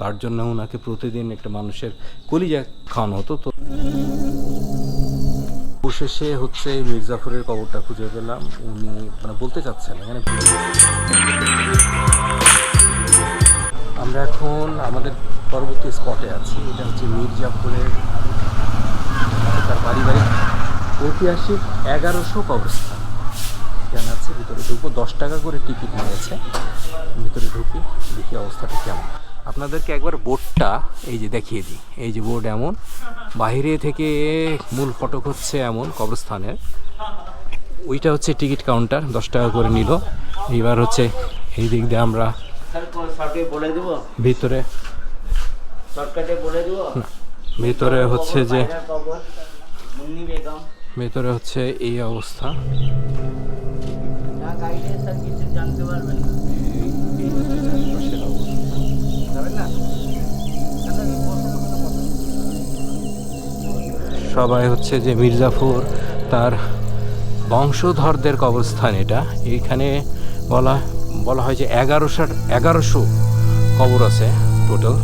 তার জন্য ওনাকে প্রতিদিন একটা মানুষের কলিজা খাওয়ানো হতো। তো অবশেষে হচ্ছে মির্জাফরের কবরটা খুঁজে পেলাম। উনি মানে বলতে চাচ্ছেন, এখানে আমরা এখন আমাদের পরবর্তী স্পটে আছি। এটা হচ্ছে মির্জাফরের তার পারিবারিক ঐতিহাসিক এগারোশো কবরস্থান। এখানে আছে, ভিতরে ঢুকবো। দশ টাকা করে টিকিট নিয়েছে। ভিতরে ঢুকি, দেখি অবস্থাটা কেমন। আপনাদেরকে একবার বোর্ডটা এই যে দেখিয়ে দিই। এই যে বোর্ড এমন বাইরে থেকে মূল ফটক হচ্ছে এমন কবরস্থানের। ওইটা হচ্ছে টিকিট কাউন্টার দশ টাকা করে নিল। এবার হচ্ছে এই দিক দিয়ে আমরা ভিতরে ভিতরে হচ্ছে যে ভিতরে হচ্ছে এই অবস্থা। না গাইডে স্যার কিছু জানতে পারবেন না। সবাই হচ্ছে যে মির্জাফর তার বংশধরদের কবরস্থান এটা। এইখানে বলা বলা হয় যে এগারোশো এগারোশো কবর আছে টোটাল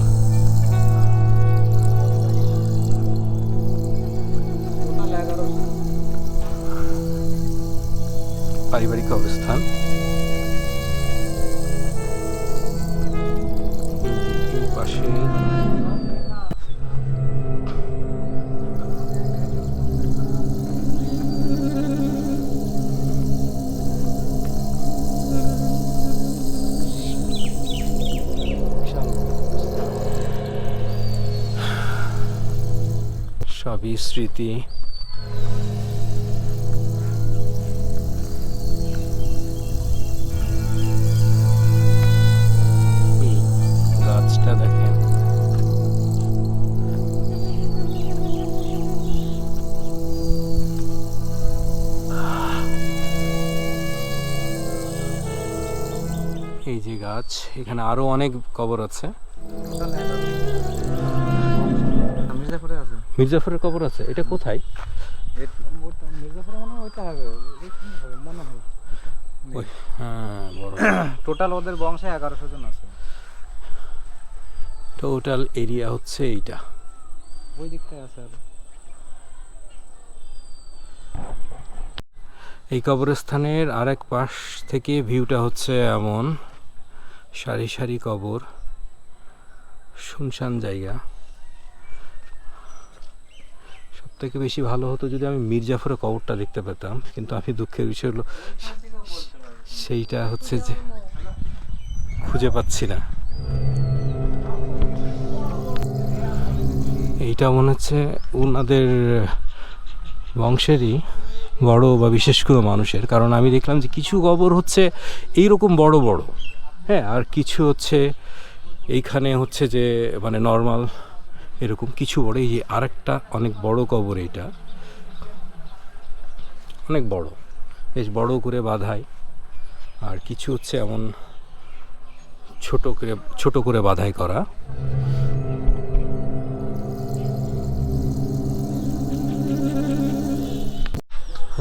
পারিবারিক কবরস্থান সবই স্মৃতি। এই গাছটা দেখেন। এই যে গাছ এখানে আরও অনেক কবর আছে। মির্জাফরের কবর আছে এটা কোথায়? মির্জাপুরে মনে হয় টোটাল ওদের বংশে এগারোশো জন আছে। টোটাল এরিয়া হচ্ছে এইটা। ওই দিকটায় আছে আর। এই কবরস্থানের আরেক পাশ থেকে ভিউটা হচ্ছে এমন। সারি সারি কবর শুনশান জায়গা সব থেকে বেশি ভালো হতো যদি আমি মির্জাফরের কবরটা দেখতে পেতাম। কিন্তু আমি দুঃখের বিষয় হলো, সেইটা হচ্ছে যে খুঁজে পাচ্ছি না। এইটা মনে হচ্ছে ওনাদের বংশেরই বড় বা বিশেষ কোনো মানুষের। কারণ আমি দেখলাম যে কিছু কবর হচ্ছে এইরকম বড় বড়। হ্যাঁ আর কিছু হচ্ছে এইখানে হচ্ছে যে মানে নর্মাল এরকম কিছু বড়, এই যে আরেকটা অনেক বড় কবর এটা। অনেক বড়, বেশ বড় করে বাঁধায়। আর কিছু হচ্ছে এমন ছোট করে ছোট করে বাঁধাই করা।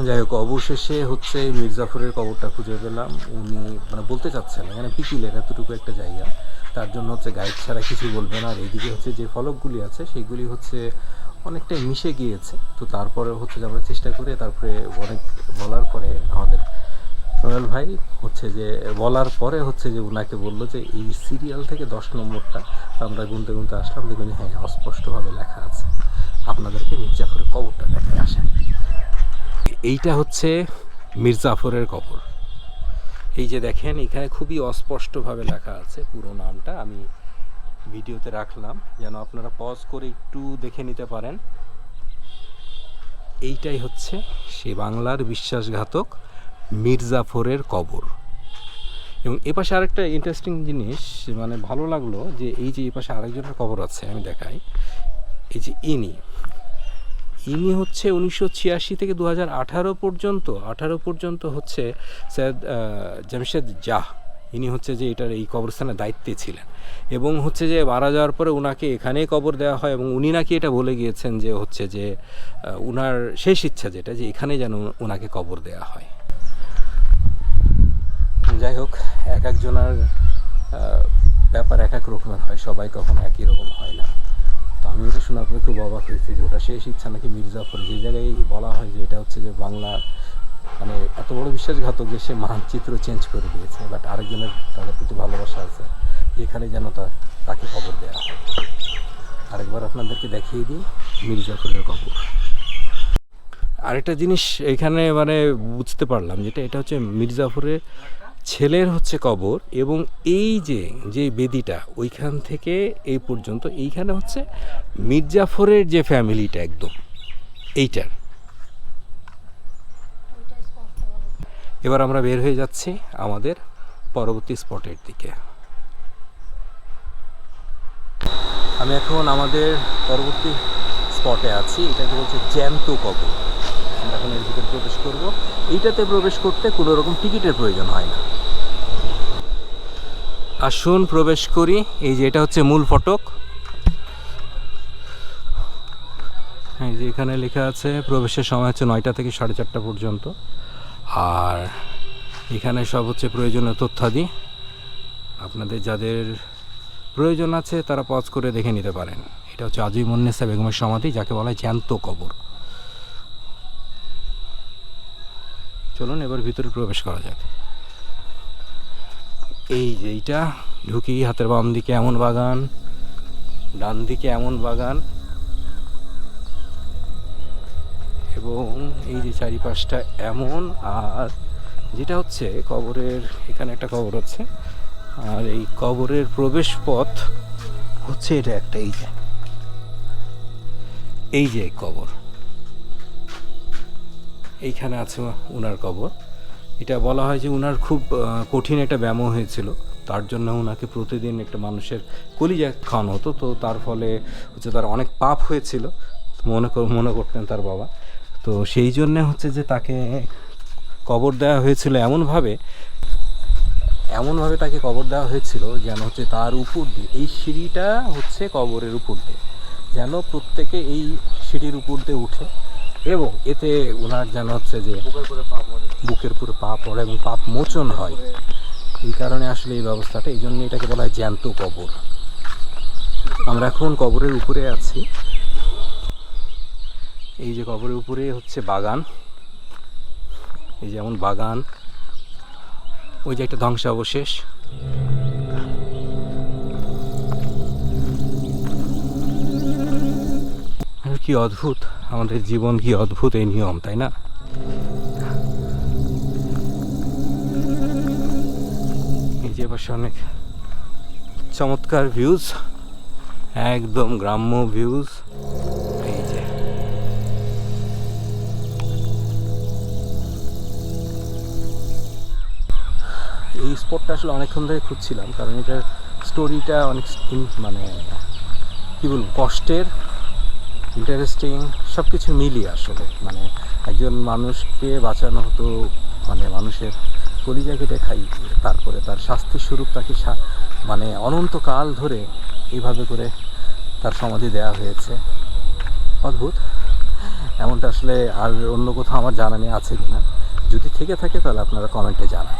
যাই হোক, অবশেষে হচ্ছে মির্জাফরের কবরটা খুঁজে পেলাম। উনি মানে বলতে চাচ্ছেন এখানে পিকিলের এতটুকু একটা জায়গা। তার জন্য হচ্ছে গাইড ছাড়া কিছু বলবে না। আর এদিকে হচ্ছে যে ফলকগুলি আছে সেইগুলি হচ্ছে অনেকটাই মিশে গিয়েছে। তো তারপরে হচ্ছে আমরা চেষ্টা করে তারপরে অনেক বলার পরে আমাদের সোহেল ভাই হচ্ছে যে, বলার পরে হচ্ছে যে ওনাকে বলল যে, এই সিরিয়াল থেকে দশ নম্বরটা আমরা গুনতে গুনতে আসলাম। দেখুন হ্যাঁ অস্পষ্টভাবে লেখা আছে। আপনাদেরকে মির্জাফরের কবরটা দেখে আসেন। এইটা হচ্ছে মির্জাফরের কবর। এই যে দেখেন, এখানে খুবই অস্পষ্টভাবে লেখা আছে পুরো নামটা, আমি ভিডিওতে রাখলাম, যেন আপনারা পজ করে একটু দেখে নিতে পারেন। এইটাই হচ্ছে সে বাংলার বিশ্বাসঘাতক মির্জাফরের কবর। এবং এ পাশে আরেকটা ইন্টারেস্টিং জিনিস মানে ভালো লাগল যে এই যে এ পাশে আরেকজনের কবর আছে, আমি দেখাই। এই যে ইনি ইনি হচ্ছে উনিশশো ছিয়াশি থেকে দু হাজার আঠারো পর্যন্ত আঠারো পর্যন্ত হচ্ছে সৈয়দ জামশেদ জাহ, ইনি হচ্ছে যে এটার এই কবরস্থানের দায়িত্বে ছিলেন। এবং হচ্ছে যে মারা যাওয়ার পরে ওনাকে এখানেই কবর দেওয়া হয় এবং উনি নাকি এটা বলে গিয়েছেন যে হচ্ছে যে উনার শেষ ইচ্ছা যেটা যে এখানে যেন ওনাকে কবর দেওয়া হয়। যাই হোক, এক একজনের ব্যাপার এক এক রকমের হয়, সবাই কখনো একই রকম হয় না। তো আমি ওটা শোনার পরে খুব অবাক হয়েছি যে ওটা শেষ ইচ্ছা নাকি মির্জাফর যে জায়গায় বলা হয় যে এটা হচ্ছে যে বাংলা মানে এত বড় বিশ্বাসঘাতক যে সে মানচিত্র চেঞ্জ করে দিয়েছে বাট আরেকজনের তাদের প্রতি ভালোবাসা আছে। এখানে যেন তা, তাকে খবর দেওয়া হয়। আরেকবার আপনাদেরকে দেখিয়ে দিই মির্জাফরের কবর। আরেকটা জিনিস এখানে মানে বুঝতে পারলাম যেটা, এটা হচ্ছে মির্জাফরের ছেলের হচ্ছে কবর এবং এই যে যে বেদিটা, ওইখান থেকে এই পর্যন্ত, এইখানে হচ্ছে মির্জাফরের যে ফ্যামিলিটা একদম, এইটার। এবার আমরা বের হয়ে যাচ্ছি আমাদের পরবর্তী স্পটের দিকে। আমি এখন আমাদের পরবর্তী স্পটে আছি, এটাকে বলছে জ্যান্ত কবর। আমরা এখন এর ভিতরে প্রবেশ করব। এইটাতে প্রবেশ করতে কোনো রকম টিকিটের প্রয়োজন হয় না। আসুন, প্রবেশ করি। এই যে এটা হচ্ছে মূল ফটক। এই যে এখানে লেখা আছে, প্রবেশের সময় হচ্ছে নয়টা থেকে সাড়ে চারটা পর্যন্ত। আর এখানে সব হচ্ছে প্রয়োজনীয় তথ্যাদি। আপনাদের যাদের প্রয়োজন আছে, তারা পজ করে দেখে নিতে পারেন। এটা হচ্ছে আজিম মুন্নেসা বেগমের সমাধি, যাকে বলা হয় জ্যান্ত কবর। চলুন, এবার ভিতরে প্রবেশ করা যাক। এই যে এইটা, ঢুকি হাতের বাম দিকে এমন বাগান, ডান দিকে এমন বাগান, এবং এই যে চারিপাশটা এমন, আর যেটা হচ্ছে কবরের, এখানে একটা কবর হচ্ছে আর এই কবরের প্রবেশ পথ হচ্ছে এটা একটা, এই যে। এই যে কবর। এইখানে আছে উনার কবর। এটা বলা হয় যে উনার খুব কঠিন একটা ব্যায়াম হয়েছিল। তার জন্য ওনাকে প্রতিদিন একটা মানুষের কলিজা খাওয়ানো হতো। তো তার ফলে হচ্ছে তার অনেক পাপ হয়েছিল। মনে মনে করতেন তার বাবা। তো সেই জন্যে হচ্ছে যে তাকে কবর দেওয়া হয়েছিল এমনভাবে এমনভাবে তাকে কবর দেওয়া হয়েছিল যেন হচ্ছে তার উপর দিয়ে, এই সিঁড়িটা হচ্ছে কবরের উপর দিয়ে, যেন প্রত্যেকে এই সিঁড়ির উপর দিয়ে উঠে। এবং এতে ওনার যেন হচ্ছে যে বুকের পুরো পা পড়ে এবং পাপ মোচন হয়। এই কারণে আসলে এই ব্যবস্থাটা, এই জন্য এটাকে বলা হয় জ্যান্ত কবর। আমরা এখন কবরের উপরে আছি। এই যে কবরের উপরে হচ্ছে বাগান। এই যেমন বাগান, ওই যে একটা ধ্বংসাবশেষ। কি অদ্ভুত। আমাদের জীবন কি অদ্ভুত এই নিয়ম, তাই না? এই যে পাশে অনেক চমৎকার ভিউজ একদম গ্রাম্য ভিউজ এই যে। এই স্পটটা আসলে অনেকক্ষণ ধরে খুঁজছিলাম, কারণ এটার স্টোরিটা অনেক মানে কী বলব, কষ্টের ইন্টারেস্টিং সব কিছু মিলিয়ে আসলে। মানে একজন মানুষকে বাঁচানো হতো মানে মানুষের কলিজা কেটে খাই, তারপরে তার শাস্তি স্বরূপ তাকে মানে অনন্তকাল ধরে এইভাবে করে তার সমাধি দেওয়া হয়েছে। অদ্ভুত। এমনটা আসলে আর অন্য কোথাও আমার জানা নেই, আছে কিনা। যদি থেকে থাকে তাহলে আপনারা কমেন্টে জানান।